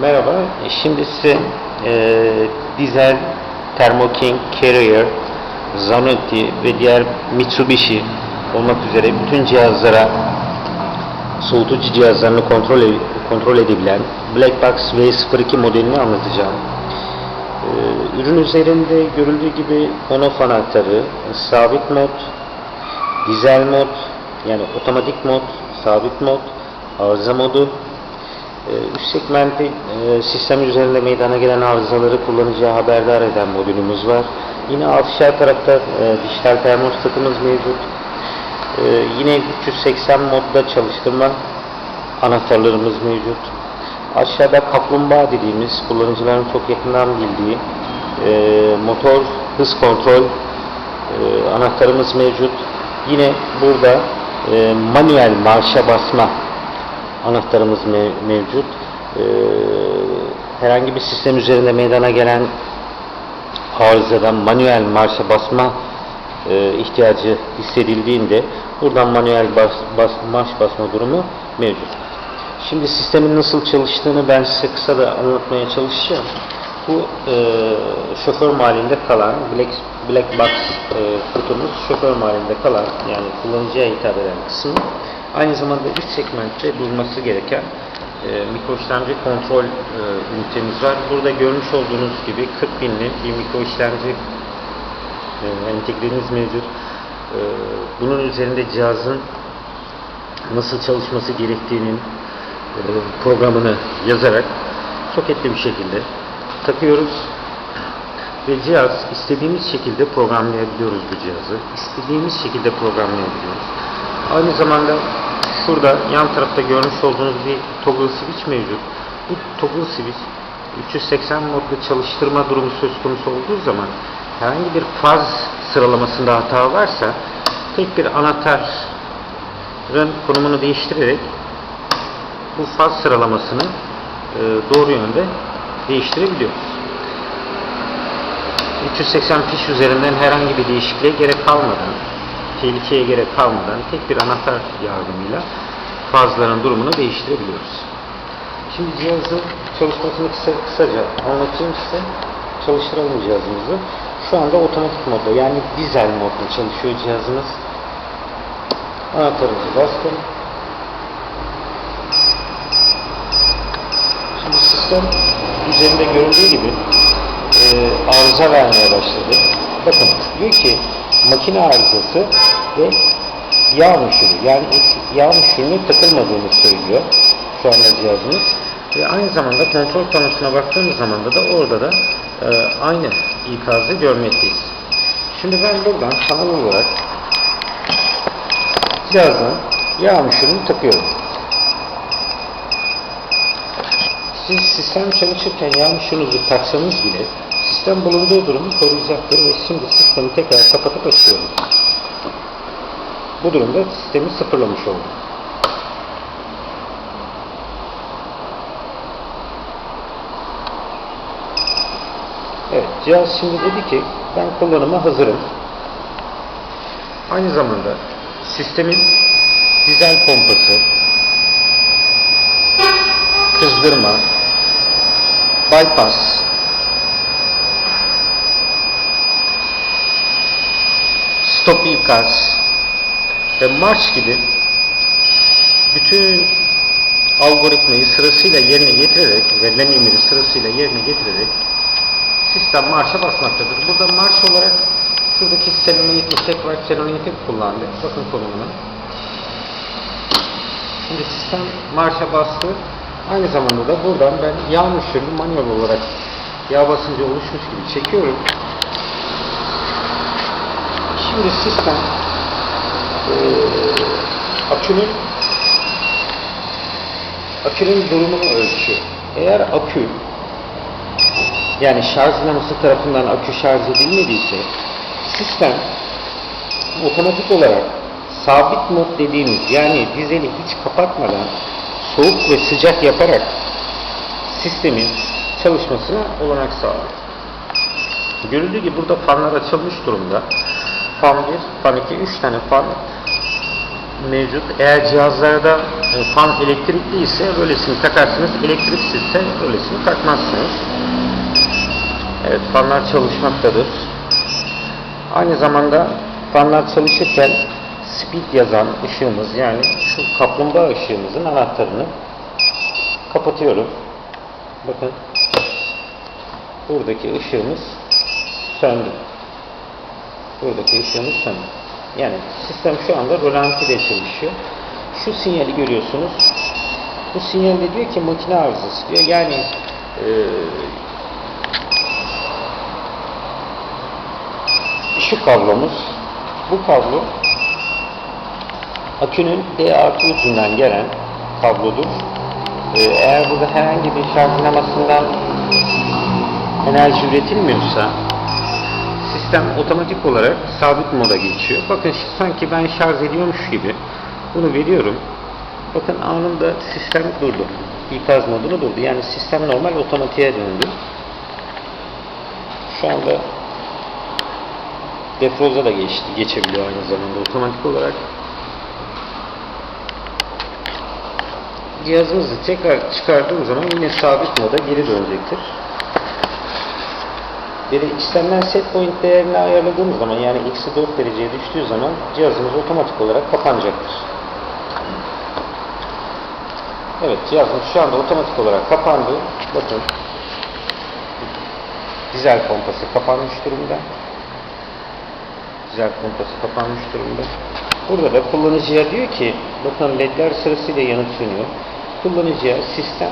Merhaba, şimdi size e, dizel, Thermo King, Carrier, Zanussi ve diğer Mitsubishi olmak üzere bütün cihazlara soğutucu cihazlarını kontrol, e- kontrol edebilen Black Box V02 modelini anlatacağım. E, ürün üzerinde görüldüğü gibi on-off anahtarı, sabit mod, dizel mod, yani otomatik mod, sabit mod, arıza modu, Üst segmentte e, sistem üzerinde meydana gelen arızaları kullanıcıya haberdar eden modülümüz var. Yine aşağı tarafta e, dijital termostatımız mevcut. E, yine 380 modda çalıştırma anahtarlarımız mevcut. Aşağıda kaplumbağa dediğimiz kullanıcıların çok yakından bildiği e, motor hız kontrol e, anahtarımız mevcut. Yine burada manuel marşa basma anahtarımız me- mevcut. Ee, herhangi bir sistem üzerinde meydana gelen arızadan manuel marşa basma e, ihtiyacı hissedildiğinde buradan manuel bas, bas, marş basma durumu mevcut. Şimdi sistemin nasıl çalıştığını ben size kısa da anlatmaya çalışacağım. Bu e, şoför malinde kalan Black, Black Box e, kutumuz şoför malinde kalan yani kullanıcıya hitap eden kısmı aynı zamanda üst segmentte bulunması gereken e, mikro işlemci kontrol e, ünitemiz var. Burada görmüş olduğunuz gibi 40 binli bir mikro işlemci e, entegremiz mevcut. E, bunun üzerinde cihazın nasıl çalışması gerektiğinin e, programını yazarak soketli bir şekilde takıyoruz ve cihaz istediğimiz şekilde programlayabiliyoruz bu cihazı. İstediğimiz şekilde programlayabiliyoruz. Aynı zamanda şurada yan tarafta görmüş olduğunuz bir toggle switch mevcut. Bu toggle switch 380 modda çalıştırma durumu söz konusu olduğu zaman herhangi bir faz sıralamasında hata varsa tek bir anahtarın konumunu değiştirerek bu faz sıralamasını e, doğru yönde değiştirebiliyoruz. 380 fiş üzerinden herhangi bir değişikliğe gerek kalmadan, tehlikeye gerek kalmadan tek bir anahtar yardımıyla fazların durumunu değiştirebiliyoruz. Şimdi cihazın çalışmasını kısa, kısaca anlatayım size. Çalıştıralım cihazımızı. Şu anda otomatik modda yani dizel modda çalışıyor cihazımız. Anahtarımızı bastım. Şimdi sistem üzerinde görüldüğü gibi e, arıza vermeye başladı. Bakın diyor ki makine arızası ve yağ müşürü yani yağ müşürünün takılmadığını söylüyor şu anda cihazımız. Ve aynı zamanda kontrol panosuna baktığımız zaman da orada da e, aynı ikazı görmekteyiz. Şimdi ben buradan sanal olarak cihazdan yağ müşürünü takıyorum. Siz sistem çalışırken yanlışınızı taksanız bile sistem bulunduğu durumu koruyacaktır ve şimdi sistemi tekrar kapatıp açıyorum. Bu durumda sistemi sıfırlamış oldum. Evet, cihaz şimdi dedi ki ben kullanıma hazırım. Aynı zamanda sistemin dizel pompası, kızdırma, bypass, ikaz ve marş gibi bütün algoritmayı sırasıyla yerine getirerek, verilen emiri sırasıyla yerine getirerek sistem marşa basmaktadır. Burada marş olarak şuradaki selenoid istek var, selenoid'i kullandı. Bakın konumuna. Şimdi sistem marşa bastı. Aynı zamanda da buradan ben yağ müşürünü manuel olarak yağ basıncı oluşmuş gibi çekiyorum. Şimdi sistem eee akünün akünün durumunu ölçüyor. Eğer akü yani şarj lambası tarafından akü şarj edilmediyse sistem otomatik olarak sabit mod dediğimiz yani dizeli hiç kapatmadan soğuk ve sıcak yaparak sistemin çalışmasına olanak sağlıyor. Görüldüğü gibi burada fanlar açılmış durumda. Fan 1, fan 2, 3 tane fan mevcut. Eğer cihazlarda e, fan elektrikli ise rölesini takarsınız. Elektriksizse rölesini takmazsınız. Evet fanlar çalışmaktadır. Aynı zamanda fanlar çalışırken speed yazan ışığımız yani şu kaplumbağa ışığımızın anahtarını kapatıyorum. Bakın buradaki ışığımız söndü. Buradaki ışığımız söndü. Yani sistem şu anda rölantide çalışıyor. Şu sinyali görüyorsunuz. Bu sinyalde diyor ki makine arızası diyor. Yani eee şu kablomuz bu kablo akünün D artı ucundan gelen kablodur. Ee, eğer burada herhangi bir şarj dinamasından enerji üretilmiyorsa sistem otomatik olarak sabit moda geçiyor. Bakın sanki ben şarj ediyormuş gibi bunu veriyorum. Bakın anında sistem durdu. İkaz modunu durdu. Yani sistem normal otomatiğe döndü. Şu anda defroza da geçti, geçebiliyor aynı zamanda otomatik olarak. Cihazımızı tekrar çıkardığım zaman yine sabit moda geri dönecektir. Bir de işlemden set point değerini ayarladığımız zaman yani eksi 4 dereceye düştüğü zaman cihazımız otomatik olarak kapanacaktır. Evet cihazımız şu anda otomatik olarak kapandı. Bakın dizel pompası kapanmış durumda dizel pompası kapanmış durumda. Burada da kullanıcıya diyor ki bakın ledler sırasıyla yanıp sönüyor. Kullanıcıya sistem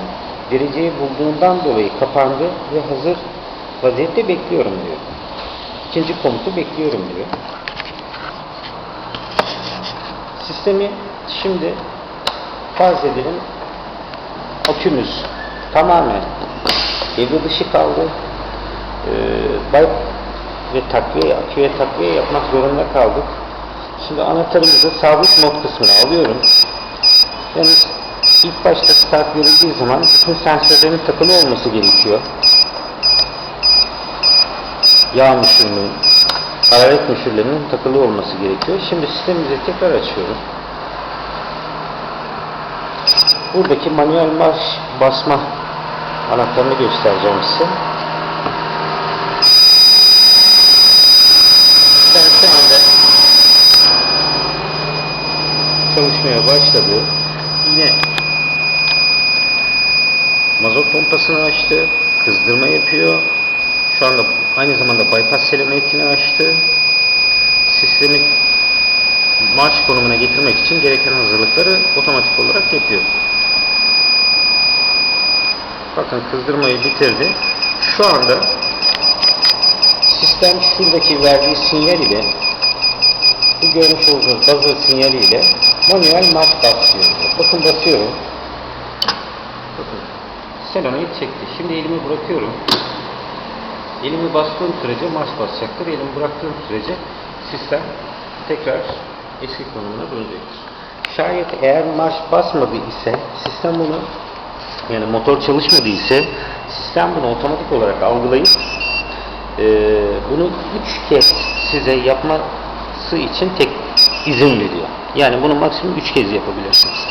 dereceyi bulduğundan dolayı kapandı ve hazır vaziyette bekliyorum diyor. İkinci komutu bekliyorum diyor. Sistemi şimdi farz edelim akümüz tamamen devre dışı kaldı. Ee, bypass ve takviye, aküye takviye yapmak zorunda kaldık. Şimdi anahtarımızı sabit mod kısmına alıyorum. Yalnız ilk başta start verildiği zaman bütün sensörlerin takılı olması gerekiyor. Yağ müşürünün, hararet müşürlerinin takılı olması gerekiyor. Şimdi sistemimizi tekrar açıyorum. Buradaki manuel marş basma anahtarını göstereceğim size. Şu anda çalışmaya başladı. Yine mazot pompasını açtı. Kızdırma yapıyor. Şu anda aynı zamanda bypass selementini açtı. Sistemi marş konumuna getirmek için gereken hazırlıkları otomatik olarak yapıyor. Bakın kızdırmayı bitirdi. Şu anda sistem şuradaki verdiği sinyal ile bu görmüş olduğunuz buzzer sinyali ile manuel marş basıyor. Bakın basıyorum. Bakın solenoid çekti. Şimdi elimi bırakıyorum. Elimi bastığım sürece marş basacaktır. Elimi bıraktığım sürece sistem tekrar eski konumuna dönecektir. Şayet eğer marş basmadı ise sistem bunu yani motor çalışmadı ise sistem bunu otomatik olarak algılayıp e, bunu üç kez size yapması için tek izin veriyor. Yani bunu maksimum üç kez yapabilirsiniz.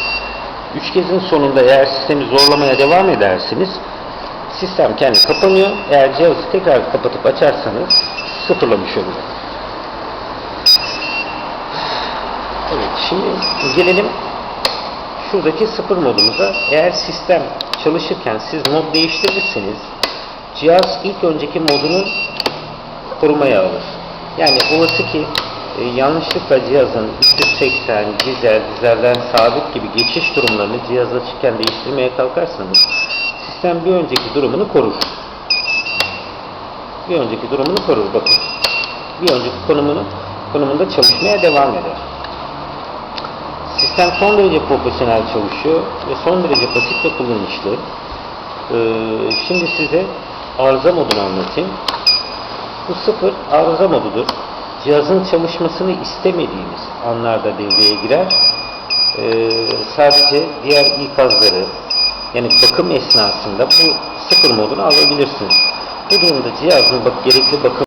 Üç kezin sonunda eğer sistemi zorlamaya devam edersiniz sistem kendi kapanıyor. Eğer cihazı tekrar kapatıp açarsanız sıfırlamış oluyor. Evet şimdi gelelim şuradaki sıfır modumuza. Eğer sistem çalışırken siz mod değiştirirseniz cihaz ilk önceki modunu korumaya alır. Yani olası ki e, yanlışlıkla cihazın 380, dizel, dizelden sabit gibi geçiş durumlarını cihaz açıkken değiştirmeye kalkarsanız sistem bir önceki durumunu korur. Bir önceki durumunu korur bakın. Bir önceki konumunu konumunda çalışmaya devam eder. Sistem son derece profesyonel çalışıyor ve son derece basit ve kullanışlı. Ee, şimdi size arıza modunu anlatayım. Bu sıfır arıza modudur. Cihazın çalışmasını istemediğimiz anlarda devreye girer. Ee, sadece diğer ikazları yani bakım esnasında bu sıfır modunu alabilirsiniz. Bu durumda cihazın bak gerekli bakım